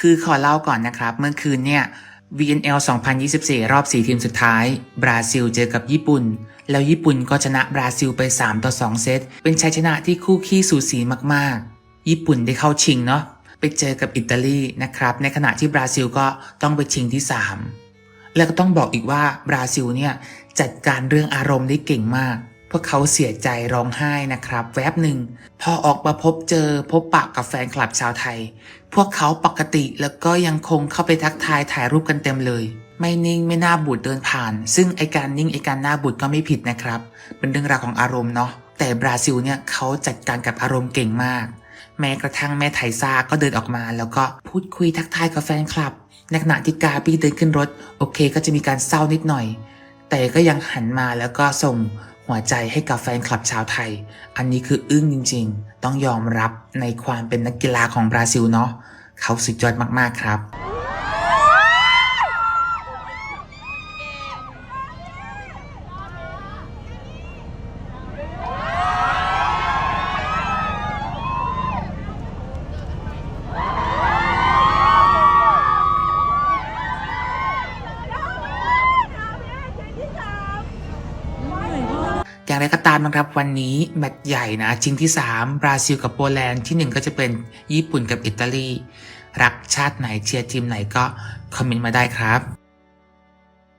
คือขอเล่าก่อนนะครับ เมื่อคืนเนี่ย VNL 2024 รอบ 4 ทีมสุดท้าย บราซิลเจอกับญี่ปุ่น แล้วญี่ปุ่นก็ชนะบราซิลไป 3 ต่อ 2 เซต เป็นชัยชนะที่คู่ขี้สูสีมากๆ ญี่ปุ่นได้เข้าชิงเนาะ ไปเจอกับอิตาลีนะครับ ในขณะที่บราซิลก็ต้องไปชิงที่ 3 แล้วก็ต้องบอกอีกว่าบราซิลเนี่ยจัดการเรื่องอารมณ์ได้เก่งมาก พวกเขาเสียใจร้องไห้นะครับ แวบหนึ่ง พอออกมาพบเจอพบปะกับแฟนคลับชาวไทย พวกเขาปกติแล้วก็ยังคงเข้าไปทักทายถ่ายรูปกันเต็มเลย ไม่นิ่งไม่น่าบูดเดินผ่าน ซึ่งไอการนิ่งไอการหน้าบูดก็ไม่ผิดนะครับ เป็นเรื่องราวของอารมณ์เนาะแต่บราซิลเนี่ยเขาจัดการกับอารมณ์เก่งมาก แม้กระทั่งแม่ไทซ่าก็เดินออกมา แล้วก็พูดคุยทักทายกับแฟนคลับในขณะที่กาบี้เดินขึ้นรถ โอเค ก็จะมีการเศร้านิดหน่อย แต่ก็ยังหันมาแล้วก็ส่ง หัวใจให้กับแฟนคลับชาวไทย อันนี้คืออึ้งจริงๆ ต้องยอมรับในความเป็นนักกีฬาของบราซิลเนาะเขาสุดยอดมากๆครับ อย่างไรก็ตามนะครับวันนี้แมตช์ใหญ่นะชิงที่ 3 บราซิลกับโปแลนด์ที่ 1 ก็จะเป็นญี่ปุ่นกับอิตาลี รักชาติไหนเชียร์ทีมไหนก็คอมเมนต์มาได้ครับ